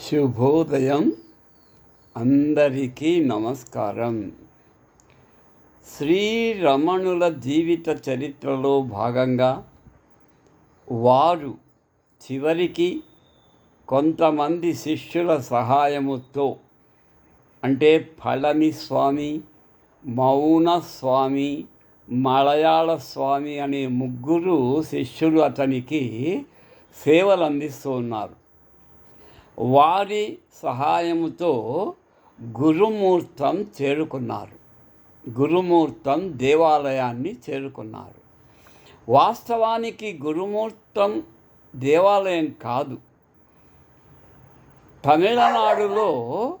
శుభోదయం. అందరికీ నమస్కారం. శ్రీరమణుల జీవిత చరిత్రలో భాగంగా వారు చివరికి కొంతమంది శిష్యుల సహాయముతో అంటే పళనిస్వామి మౌన స్వామి మలయాళ స్వామి అనే ముగ్గురు శిష్యులు అతనికి సేవలు అందిస్తూ ఉన్నారు. వారి సహాయముతో గురుమూర్తం చేరుకున్నారు. గురుమూర్తం దేవాలయాన్ని చేరుకున్నారు. వాస్తవానికి గురుమూర్తం దేవాలయం కాదు. తమిళనాడులో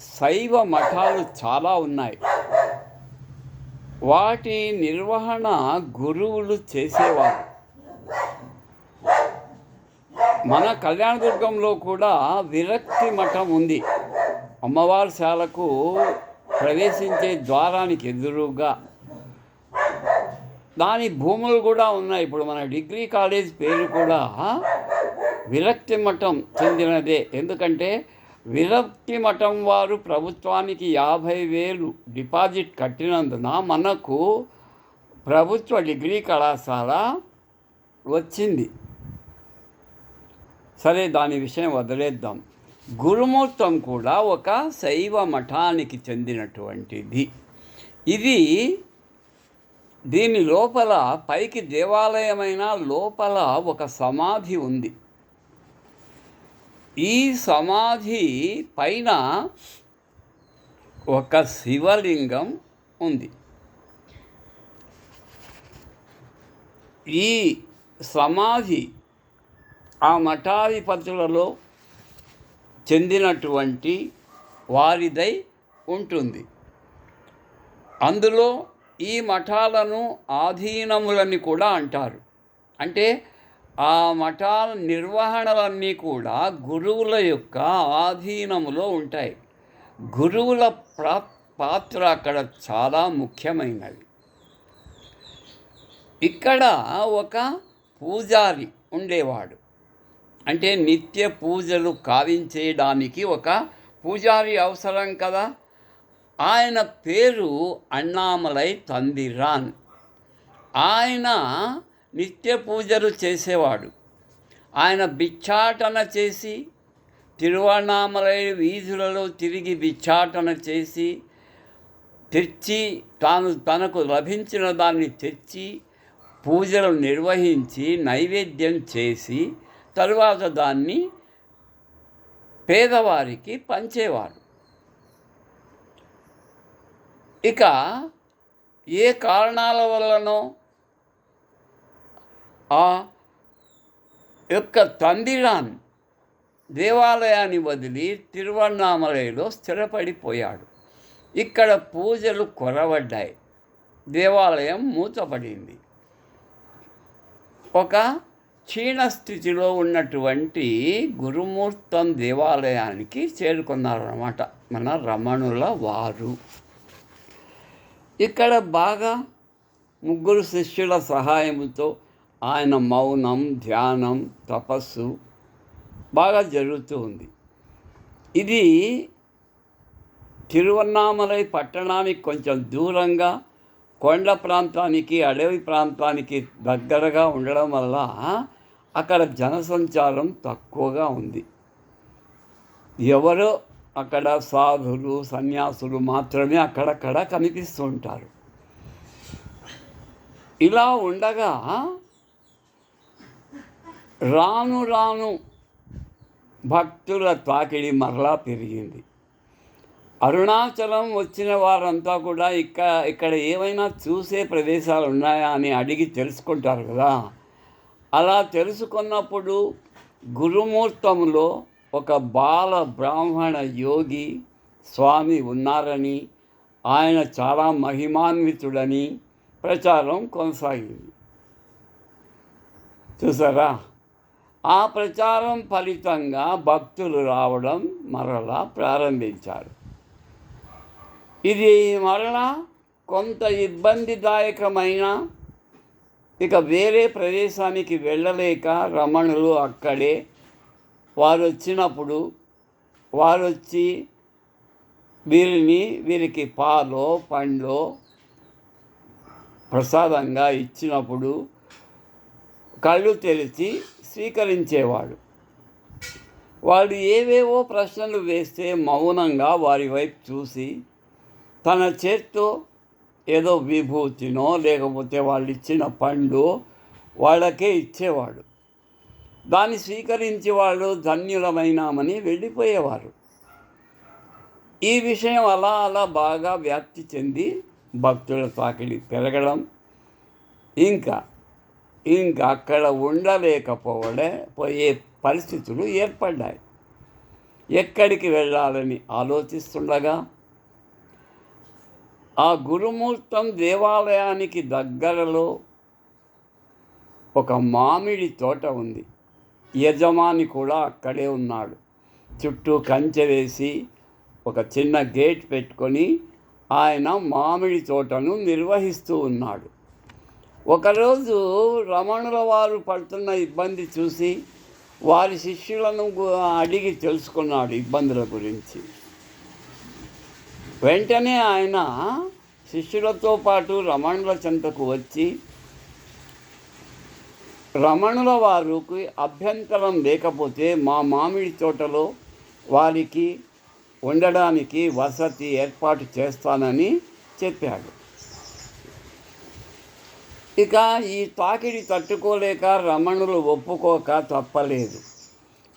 శైవ మఠాలు చాలా ఉన్నాయి. వాటి నిర్వహణ గురువులు చేసేవారు. మన కళ్యాణదుర్గంలో కూడా విరక్తి మఠం ఉంది. అమ్మవారి శాలకు ప్రవేశించే ద్వారానికి ఎదురుగా. దాని భూములు కూడా ఉన్నాయి. ఇప్పుడు మన డిగ్రీ కాలేజ్ పేరు కూడా విరక్తి మఠం చెందినదే. ఎందుకంటే విరక్తి మఠం వారు ప్రభుత్వానికి యాభై వేలు డిపాజిట్ కట్టినందున మనకు ప్రభుత్వ డిగ్రీ కళాశాల వచ్చింది. సరే దాని విషయం వదిలేద్దాం. గురుమూర్తం కూడా ఒక శైవ మఠానికి చెందినటువంటిది. ఇది దీని లోపల పైకి దేవాలయమైన లోపల ఒక సమాధి ఉంది. ఈ సమాధి పైన ఒక శివలింగం ఉంది. ఈ సమాధి ఆ మఠాధిపతులలో చెందినటువంటి వారిదై ఉంటుంది. అందులో ఈ మఠాలను ఆధీనములని కూడా అంటారు. అంటే ఆ మఠాల నిర్వహణలన్నీ కూడా గురువుల యొక్క ఆధీనములో ఉంటాయి. గురువుల ప్రా పాత్ర అక్కడ చాలా ముఖ్యమైనది. ఇక్కడ ఒక పూజారి ఉండేవాడు. అంటే నిత్య పూజలు కావించేయడానికి ఒక పూజారి అవసరం కదా? ఆయన పేరు అన్నామలై తందిరాన్. ఆయన నిత్య పూజలు చేసేవాడు. ఆయన భిక్షాటన చేసి తిరువణామలై వీధులలో తిరిగి భిక్షాటన చేసి తెచ్చి తాను తనకు లభించిన దాన్ని తెచ్చి పూజలు నిర్వహించి నైవేద్యం చేసి తరువాత దాన్ని పేదవారికి పంచేవారు. ఇక ఏ కారణాల వల్లనో ఆ యొక్క తందిరాన్ దేవాలయాన్ని వదిలి తిరువన్నామలైలో స్థిరపడిపోయాడు. ఇక్కడ పూజలు కొరవడ్డాయి. దేవాలయం మూతపడింది. ఒక క్షీణ స్థితిలో ఉన్నటువంటి గురుమూర్తం దేవాలయానికి చేరుకున్నారన్నమాట మన రమణుల వారు. ఇక్కడ బాగా ముగ్గురు శిష్యుల సహాయంతో ఆయన మౌనం ధ్యానం తపస్సు బాగా జరుగుతూ ఉంది. ఇది తిరువన్నామలై పట్టణానికి కొంచెం దూరంగా కొండ ప్రాంతానికి అడవి ప్రాంతానికి దగ్గరగా ఉండడం వల్ల అక్కడ జనసంచారం తక్కువగా ఉంది. ఎవరో అక్కడ సాధులు సన్యాసులు మాత్రమే అక్కడక్కడ కనిపిస్తూ ఉంటారు ఇలా ఉండగా రాను రాను భక్తుల తాకిడి మరలా పెరిగింది. అరుణాచలం వచ్చిన వారంతా కూడా ఇక్కడ ఇక్కడ ఏమైనా చూసే ప్రదేశాలు ఉన్నాయా అని అడిగి తెలుసుకుంటారు కదా. అలా తెలుసుకున్నప్పుడు గురుమూర్తంలో ఒక బాల బ్రాహ్మణ యోగి స్వామి ఉన్నారని ఆయన చాలా మహిమాన్వితుడని ప్రచారం కొనసాగింది. చూసారా? ఆ ప్రచారం ఫలితంగా భక్తులు రావడం మరలా ప్రారంభించారు. ఇది మరలా కొంత ఇబ్బందిదాయకమైన ఇక వేరే ప్రదేశానికి వెళ్ళలేక రమణులు అక్కడే వారు వచ్చినప్పుడు వారు వచ్చి వీరిని వీరికి పాలో పండ్లో ప్రసాదంగా ఇచ్చినప్పుడు కళ్ళు తెరిచి స్వీకరించేవాడు. వాళ్ళు ఏవేవో ప్రశ్నలు వేస్తే మౌనంగా వారి వైపు చూసి తన చేత్తో ఏదో విభూతినో లేకపోతే వాళ్ళు ఇచ్చిన పండు వాళ్ళకే ఇచ్చేవాడు. దాన్ని స్వీకరించి వాళ్ళు ధన్యులమైనామని వెళ్ళిపోయేవారు. ఈ విషయం అలా అలా బాగా వ్యాప్తి చెంది భక్తుల తాకిడి పెరగడం ఇంకా ఇంకా అక్కడ ఉండలేకపోవడే పోయే పరిస్థితులు ఏర్పడ్డాయి. ఎక్కడికి వెళ్ళాలని ఆలోచిస్తుండగా ఆ గురుమూర్తం దేవాలయానికి దగ్గరలో ఒక మామిడి తోట ఉంది. యజమాని కూడా అక్కడే ఉన్నాడు. చుట్టూ కంచె వేసి ఒక చిన్న గేట్ పెట్టుకొని ఆయన మామిడి తోటను నిర్వహిస్తూ ఉన్నాడు. ఒకరోజు రమణుల వారు పడుతున్న ఇబ్బంది చూసి వారి శిష్యులను అడిగి తెలుసుకున్నాడు ఇబ్బందుల గురించి. వెంటనే ఆయన శిష్యులతో పాటు రమణుల చెంతకు వచ్చి రమణుల వారికి అభ్యంతరం లేకపోతే మా మామిడి తోటలో వారికి ఉండడానికి వసతి ఏర్పాటు చేస్తానని చెప్పాడు. ఇక ఈ తాకిడి తట్టుకోలేక రమణులు ఒప్పుకోక తప్పలేదు.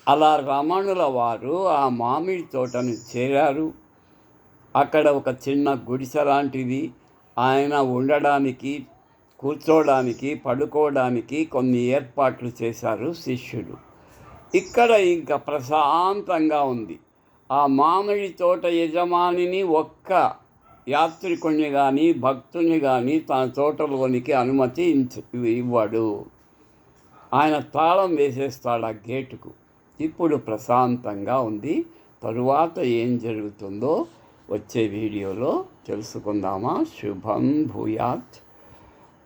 అలా రమణుల వారు ఆ మామిడి తోటను చేరారు. అక్కడ ఒక చిన్న గుడిసె లాంటిది. ఆయన ఉండడానికి కూర్చోడానికి పడుకోవడానికి కొన్ని ఏర్పాట్లు చేశారు శిష్యుడు ఇక్కడ ఇంకా ప్రశాంతంగా ఉంది. ఆ మామిడి తోట యజమానిని ఒక్క యాత్రికుణ్ణి కానీ భక్తుని కానీ తన తోటలోనికి అనుమతి ఇవ్వడు. ఆయన తాళం వేసేస్తాడు ఆ గేటుకు. ఇప్పుడు ప్రశాంతంగా ఉంది. తరువాత ఏం జరుగుతుందో వచ్చే వీడియోలో తెలుసుకుందామా? శుభం భూయాత్.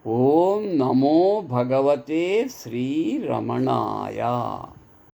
ఓం నమో భగవతే శ్రీరమణాయ